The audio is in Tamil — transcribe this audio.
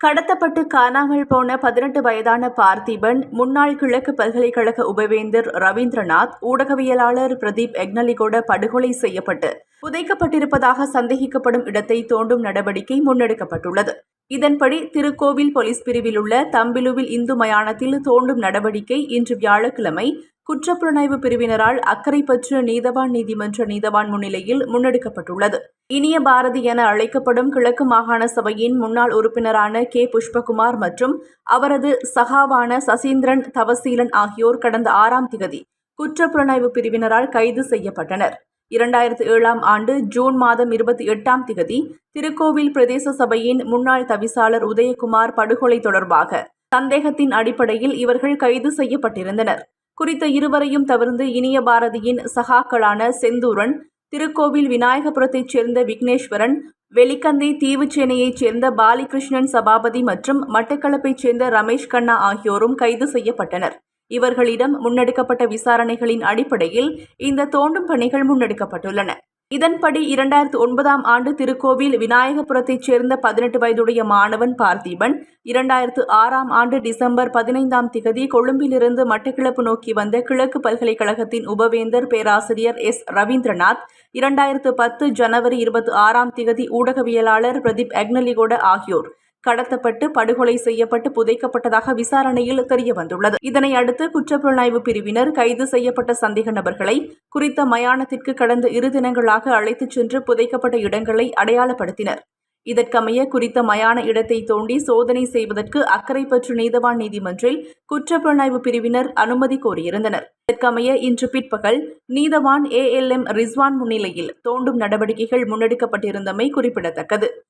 கடத்தப்பட்டு காணாமல் போன பதினெட்டு வயதான பார்த்திபன் முன்னாள் கிழக்கு பல்கலைக்கழக உபவேந்தர் ரவீந்திரநாத் ஊடகவியலாளர் பிரதீப் எக்னலிகோட படுகொலை செய்யப்பட்டு புதைக்கப்பட்டிருப்பதாக சந்தேகிக்கப்படும் இடத்தை தோண்டும் நடவடிக்கை முன்னெடுக்கப்பட்டுள்ளது. இதன்படி திருக்கோவில் போலீஸ் பிரிவில் உள்ள தம்பிலுவில் இந்து மயானத்தில் தோண்டும் நடவடிக்கை இன்று வியாழக்கிழமை குற்றப்புலனாய்வு பிரிவினரால் அக்கரைப்பற்று நீதவான் நீதிமன்ற நீதவான் முன்னிலையில் முன்னெடுக்கப்பட்டுள்ளது. இனிய பாரதி என அழைக்கப்படும் கிழக்கு மாகாண சபையின் முன்னாள் உறுப்பினரான கே. புஷ்பகுமார் மற்றும் அவரது சகாவான சசீந்திரன் தவசீலன் ஆகியோர் கடந்த ஆறாம் திகதி குற்றப்புலனாய்வு பிரிவினரால் கைது செய்யப்பட்டனர். இரண்டாயிரத்து ஏழாம் ஆண்டு ஜூன் மாதம் இருபத்தி எட்டாம் திகதி திருக்கோவில் பிரதேச சபையின் முன்னாள் தவிசாளர் உதயகுமார் படுகொலை தொடர்பாக சந்தேகத்தின் அடிப்படையில் இவர்கள் கைது செய்யப்பட்டிருந்தனர். குறித்த இருவரையும் தவிர்த்து இனிய பாரதியின் சகாக்களான செந்தூரன் திருக்கோவில் விநாயகபுரத்தைச் சேர்ந்த விக்னேஸ்வரன் வெலிக்கந்தை தீவுச்சேனையைச் சேர்ந்த பாலிகிருஷ்ணன் சபாபதி மற்றும் மட்டக்களப்பைச் சேர்ந்த ரமேஷ் கண்ணா ஆகியோரும் கைது செய்யப்பட்டனர். இவர்களிடம் முன்னெடுக்கப்பட்ட விசாரணைகளின் அடிப்படையில் இந்த தோண்டும் பணிகள் முன்னெடுக்கப்பட்டுள்ளன. இதன்படி இரண்டாயிரத்து ஒன்பதாம் ஆண்டு திருக்கோவில் விநாயகபுரத்தைச் சேர்ந்த பதினெட்டு வயதுடைய மாணவன் பார்த்திபன் இரண்டாயிரத்து ஆறாம் ஆண்டு டிசம்பர் பதினைந்தாம் திகதி கொழும்பிலிருந்து மட்டக்கிழப்பு நோக்கி வந்த கிழக்கு பல்கலைக்கழகத்தின் உபவேந்தர் பேராசிரியர் எஸ். ரவீந்திரநாத் இரண்டாயிரத்து பத்து ஜனவரி இருபத்தி ஆறாம் திகதி ஊடகவியலாளர் பிரதீப் அக்னலிகோட ஆகியோர். கடத்தப்பட்டு படுகொலை செய்யப்பட்டு புதைக்கப்பட்டதாக விசாரணையில் தெரியவந்துள்ளது. இதனை அடுத்து குற்றப்புலனாய்வு பிரிவினர் கைது செய்யப்பட்ட சந்தேக நபர்களை குறித்த மயானத்திற்கு கடந்த இரு தினங்களாக அழைத்துச் சென்று புதைக்கப்பட்ட இடங்களை அடையாளப்படுத்தினர். இதற்கமைய குறித்த மயான இடத்தை தோண்டி சோதனை செய்வதற்கு அக்கரைப்பற்று நீதவான் நீதிமன்றில் குற்றப்புலனாய்வு பிரிவினர் அனுமதி கோரியிருந்தனர். இதற்கமைய இன்று பிற்பகல் நீதவான் ஏ எல் எம் ரிஸ்வான் முன்னிலையில் தோண்டும் நடவடிக்கைகள் முன்னெடுக்கப்பட்டிருந்தமை குறிப்பிடத்தக்கது.